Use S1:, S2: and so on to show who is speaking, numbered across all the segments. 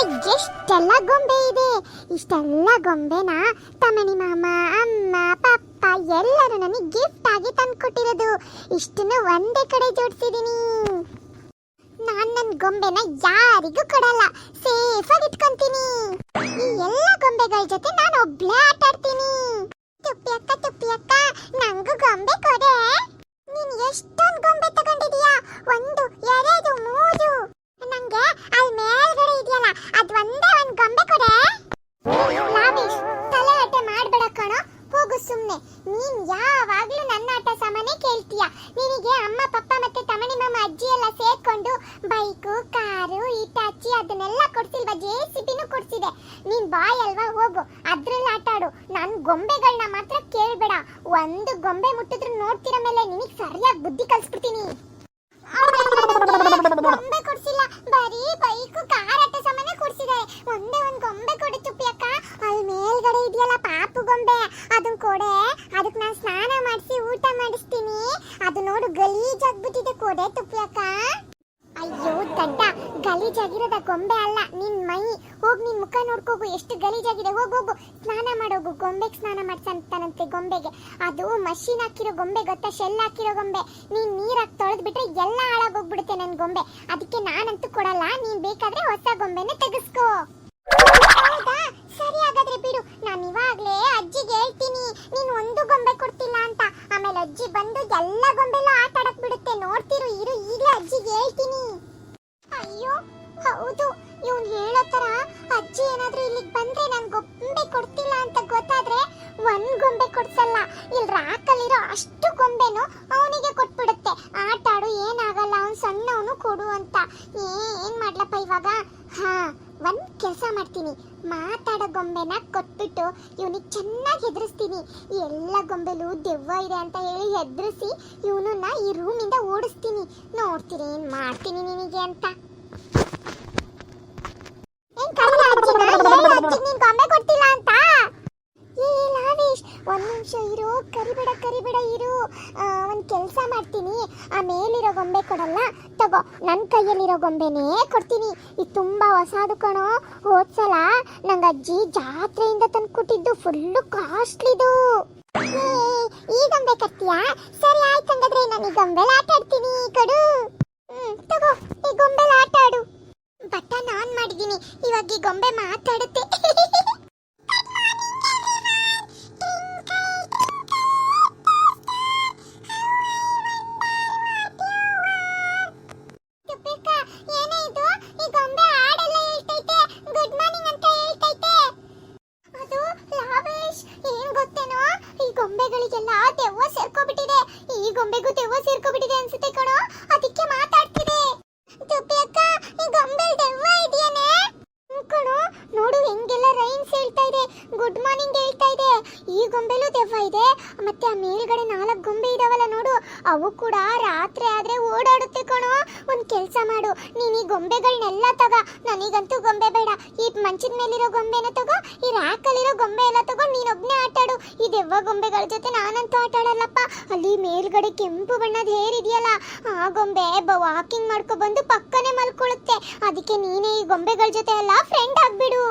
S1: ಎಷ್ಟೆಲ್ಲ ಗೊಂಬೆ ಇದೆ. ಇಷ್ಟೆಲ್ಲ ಗೊಂಬೆನ ತಮಣಿ ಮಾಮ, ಅಮ್ಮ, ಪಪ್ಪ ಎಲ್ಲರೂ ನನಗೆ ಗಿಫ್ಟ್ ಆಗಿ ತಂದ್ಕೊಟ್ಟಿರೋದು. ಇಷ್ಟನ್ನು ಒಂದೇ ಕಡೆ ಜೋಡಿಸಿದೀನಿ. ನಾನು ನನ್ನ ಗೊಂಬೆನ ಯಾರಿಗೂ ಕೊಡಲ್ಲ. ಸೇಫಾಗಿ ಇಟ್ಕೊಂತೀನಿ. ಈ ಎಲ್ಲ ಗೊಂಬೆಗಳ ಜೊತೆ ನಾನು ಒಬ್ಳೇ ಅದ್ ಒಂದೇ ಒಂದ್ ಗೊಂಬೆ ಕೊಡೆ. ಲಾವೇಶ್ ತಲೆ ಆಟ ಮಾಡ್ಬೇಡ ಕಣೋ. ಹೋಗು ಸುಮ್ನೆ. ನೀನ್ ಯಾವಾಗ್ಲೂ ನನ್ನ ಆಟ ಸಾಮಾನೇ ಕೇಳ್ತೀಯ. ನಿನಗೆ ಅಮ್ಮ ಪಪ್ಪ ಮತ್ತೆ ತಮಣಿ ಮಾಮ ಅಜ್ಜಿ ಎಲ್ಲ ಸೇರ್ಕೊಂಡು ಬೈಕು ಕಾರು ಇಟಾಚಿ ಅದನ್ನೆಲ್ಲ ಕೊಡ್ಸಿಲ್ವಾ? J C ಬಿನೂ ಕೊಡ್ಸಿದೆ. ನೀನ್ ಬಾಯ್ ಅಲ್ವಾ? ಹೋಗು. ಅದ್ರಲ್ಲಿ ಆಟ ಆಡು. ನನ್ ಗೊಂಬೆಗಳನ್ನ ಮಾತ್ರ ಕೇಳ್ಬೇಡ. ಒಂದು ಗೊಂಬೆ ಮುಟ್ಟಿದ್ರು ನೋಡ್ತಿರ ಮೇಲೆ ನಿನಗ್ ಸರಿಯಾಗಿ ಬುದ್ಧಿ ಕಲ್ಸ್ಬಿಡ್ತೀನಿ. ಗೊಂಬೆ ಕೊಡ್ಸಿಲ್ಲ. ಬರೀ ಬೈಕು ಕಾರ್ ಆಟ ಸಾಮಾನೇ ಕೊಡ್ಸಿದ್ದಾರೆ ಒಂದೇ ಒಂದ್ ಗೊಂಬೆ ಕೊಡಿ ತುಪ್ಪಿ ಅಕ್ಕ ಅಲ್ಲಿ ಮೇಲ್ಗಡೆ ಇದೆಯಲ್ಲ ಪಾಪು ಗೊಂಬೆ ಅದನ್ ಕೊಡೆ ಅದಕ್ಕೆ ನಾನು ಸ್ನಾನ ಮಾಡಿಸಿ ಊಟ ಮಾಡಿಸ್ತೀನಿ ಅದು ನೋಡು ಗಲೀಜಾಗ್ಬಿಟ್ಟಿದೆ ಕೊಡೆ ಅಕ್ಕ ಅಯ್ಯೋ, ದಡ್ಡ, ಗಲೀಜಾಗಿರೋದ ಗೊಂಬೆ ಅಲ್ಲ, ನಿನ್ ಮೈ. ಹೋಗ್ ನಿನ್ ಮುಖ ನೋಡ್ಕೋಗು, ಎಷ್ಟು ಗಲೀಜಾಗಿದೆ. ಹೋಗ್ ಹೋಗು, ಸ್ನಾನ ಮಾಡೋಗು. ಗೊಂಬೆಗೆ ಸ್ನಾನ ಮಾಡ್ಸಂತಾನಂತೆ ಗೊಂಬೆಗೆ. ಅದು ಮಷೀನ್ ಹಾಕಿರೋ ಗೊಂಬೆ ಗೊತ್ತಾ? ಶೆಲ್ ಹಾಕಿರೋ ಗೊಂಬೆ. ನೀನ್ ನೀರಾಗಿ ತೊಳೆದು ಬಿಟ್ರೆ ಎಲ್ಲ ಹಾಳಾಗೋಗ್ಬಿಡುತ್ತೆ ನನ್ ಗೊಂಬೆ. ಅದಕ್ಕೆ ನಾನಂತೂ ಕೊಡಲ್ಲ, ನೀನ್ ಬೇಕಾದ್ರೆ ಹೊಸ ಗೊಂಬೆನ ತೆಗೆಸ್ಕೋ. ನಾನು ಇವಾಗ್ಲೇ ಅಜ್ಜಿಗೆ ಹೇಳ್ತೀನಿ, ನೀನು ಒಂದು ಗೊಂಬೆ ಕೊಡ್ತಿಲ್ಲ ಅಂತ. ಆಮೇಲೆ ಅಜ್ಜಿ ಬಂದು ಎಲ್ಲ ಗೊಂಬೆಲ್ಲ ಆಟ ಆಡಕ್ ಬಿಡುತ್ತೆ. ನೋಡ್ತಿರು, ಇರು, ಈಗಲೇ ಅಜ್ಜಿಗೆ ಹೇಳ್ತೀನಿ. ಅಯ್ಯೋ, ಹೌದು, ಇವ್ನು ಹೇಳೋ ತರ ಅಜ್ಜಿ ಏನಾದ್ರೂ ಇಲ್ಲಿಗೆ ಬಂದ್ರೆ ನನ್ ಗೊಂಬೆ ಕೊಡ್ತಿಲ್ಲ ಅಂತ ಗೊತ್ತಾದ್ರೆ ಒಂದ್ ಗೊಂಬೆ ಕೊಡ್ಸಲ್ಲ. ಇಲ್ಲಿ ರಾಕಲ್ಲಿರೋ ಅಷ್ಟು ಗೊಂಬೆನು ಅವನಿಗೆ ಕೊಟ್ಬಿಡುತ್ತೆ. ಆಟ ಆಡು ಏನಾಗಲ್ಲ, ಅವ್ನು ಸಣ್ಣವನು ಕೊಡು ಅಂತ. ಏನ್ ಮಾಡ್ಲಪ್ಪ ಇವಾಗ? ಹಾ ಒಂದ್ ಕೆಲಸ ಮಾಡ್ತೀನಿ. ಮಾತಾಡೋ ಗೊಂಬೆನ ಕೊಟ್ಬಿಟ್ಟು ಇವನಿಗೆ ಚೆನ್ನಾಗಿ ಹೆದರಿಸ್ತೀನಿ. ಎಲ್ಲ ಗೊಂಬೆಲು ದೆವ್ವ ಇದೆ ಅಂತ ಹೇಳಿ ಹೆದರಿಸಿ ಇವನನ್ನ ಈ ರೂಮಿಂದ ಓಡಿಸ್ತೀನಿ. ನೋಡ್ತೀನಿ ಏನ್ ಮಾಡ್ತೀನಿ ನಿನಗೆ ಅಂತ. ಒಂದ್ ನಿಮಿಷ ಇರು, ಕರಿಬೇಡ ಕರಿಬೇಡ ಇರು. ಒಂದು ಕೆಲಸ ಮಾಡ್ತೀನಿ. ಆ, ಮೇಲಿರೋ ಗೊಂಬೆ ಕೊಡಲ್ಲ? ತಗೋ ನನ್ನ ಕೈಯಲ್ಲಿರೋ ಗೊಂಬೆನೇ ಕೊಡ್ತೀನಿ. ಇದು ತುಂಬಾ ಹೊಸದು ಕಣೋ. ಹೋದ್ಸಲ ನಂಗೆ ಅಜ್ಜಿ ಜಾತ್ರೆಯಿಂದ ತಂದು ಕೊಟ್ಟಿದ್ದು ಫುಲ್ಲು ಕಾಸ್ಟ್ಲಿದು ಈ ಗೊಂಬೆ ಕಟ್ತೀಯಾ? ಸರಿ, ಆಯ್ತು ಹಂಗಾದ್ರೆ ನಾನು ಈ ಗೊಂಬೆ ಆಟ ಆಡ್ತೀನಿ. ಕೊಡು. ತಗೋ, ಈ ಗೊಂಬೆ ಆಟ ಆಡು. ಬಟನ್ ಆನ್ ಮಾಡಿದ್ದೀನಿ ಇವಾಗ ಈ ಗೊಂಬೆ ಮಾತಾಡುತ್ತೆ. ಮತ್ತೆ ಆ ಮೇಲ್ಗಡೆ ನಾಲ್ಕು ಗೊಂಬೆ ಇದಾವಲ್ಲ ನೋಡು, ಅವು ಕೂಡ ರಾತ್ರಿ ಆದ್ರೆ ಓಡಾಡುತ್ತೆ ಕಣೋ. ಒಂದ್ ಕೆಲ್ಸ ಮಾಡು, ನೀನ್ ಈ ಗೊಂಬೆಗಳನ್ನೆಲ್ಲ ತಗ. ನನಗಂತೂ ಗೊಂಬೆ ಬೇಡ. ಈ ಮಂಚದ ಮೇಲಿರೋ ಗೊಂಬೆನ ತಗೋ, ಈ ರ್ಯಾಕಲ್ಲಿರೋ ಗೊಂಬೆ ಎಲ್ಲ ತಗೋ, ನೀನೊಬ್ನೇ ಆಟಾಡು. ಈ ದೆವ್ವ ಗೊಂಬೆಗಳ ಜೊತೆ ನಾನಂತೂ ಆಟ ಆಡಲ್ಲಪ್ಪ. ಅಲ್ಲಿ ಮೇಲ್ಗಡೆ ಕೆಂಪು ಬಣ್ಣದ ಹೇರ್ ಇದೆಯಲ್ಲ, ಆ ಗೊಂಬೆ ವಾಕಿಂಗ್ ಮಾಡ್ಕೊ ಬಂದು ಪಕ್ಕನೆ ಮಲ್ಕೊಳ್ಳುತ್ತೆ ಅದಕ್ಕೆ ನೀನೇ ಈ ಗೊಂಬೆಗಳ ಜೊತೆ ಎಲ್ಲ ಫ್ರೆಂಡ್ ಆಗ್ಬಿಡು.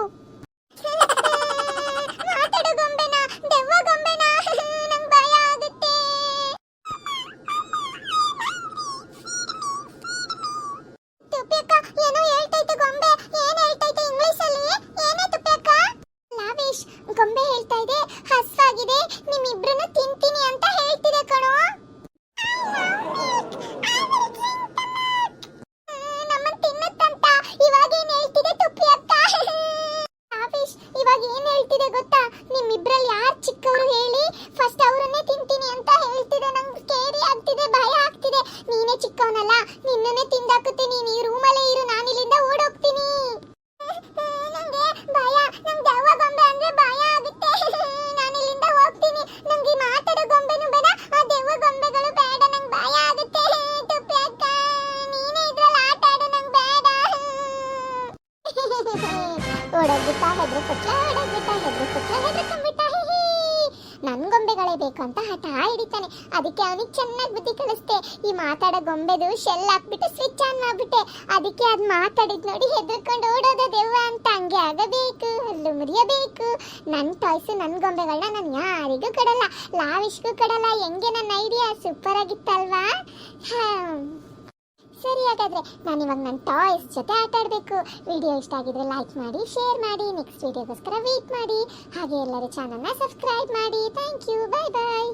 S1: ಓಡೋಗ್ಬಿಟ್ಟ ಹೆದ್ರು ಪುಟ್ಲ ಓಡೋಗ್ಬಿಟ್ಟ ಹೆದ್ರು ಪುಟ್ಲ ಹೆದರ್ಕೊಂಡ್ಬಿಟ್ಟ ನನ್ ಗೊಂಬೆಗಳೇ ಬೇಕು ಅಂತ ಹಠ ಹಿಡಿತಾನೆ ಅದಕ್ಕೆ ಅವನಿಗೆ ಚೆನ್ನಾಗಿ ಬುದ್ಧಿ ಕಳಿಸ್ತೆ ಈ ಮಾತಾಡೋ ಗೊಂಬೆದು ಶೆಲ್ ಹಾಕ್ಬಿಟ್ಟು ಸ್ವಿಚ್ ಆನ್ ಮಾಡ್ಬಿಟ್ಟೆ. ಅದಕ್ಕೆ ಅದು ಮಾತಾಡಿದ್ ನೋಡಿ ಹೆದರ್ಕೊಂಡು ಓಡೋದ ದೆವ್ವ ಅಂತ. ಹಂಗೆ ಆಗಬೇಕು, ಹಲ್ಲು ಮುರಿಯಬೇಕು. ನನ್ನ ಟಾಯ್ಸ್ ನನ್ನ ಗೊಂಬೆಗಳನ್ನ ನಾನು ಯಾರಿಗೂ ಕೊಡಲ್ಲ. ಲಾವಿಶ್ಗೂ ಕೊಡಲ್ಲ. ಹೆಂಗೆ ನನ್ನ ಐಡಿಯಾ ಸೂಪರ್ ಆಗಿತ್ತಲ್ವಾ? ಸರಿ, ಹಾಗಾದ್ರೆ ನಾನು ಇವಾಗ ನನ್ನ ಟಾಯ್ಸ್ ಜೊತೆ ಆಟ ಆಡಬೇಕು. ವಿಡಿಯೋ ಇಷ್ಟ ಆಗಿದ್ರೆ ಲೈಕ್ ಮಾಡಿ ಶೇರ್ ಮಾಡಿ ನೆಕ್ಸ್ಟ್ ವಿಡಿಯೋಗೋಸ್ಕರ ವೇಟ್ ಮಾಡಿ. ಹಾಗೆ ಎಲ್ಲರೂ ಚಾನಲ್ನ ಸಬ್ಸ್ಕ್ರೈಬ್ ಮಾಡಿ. Thank you bye bye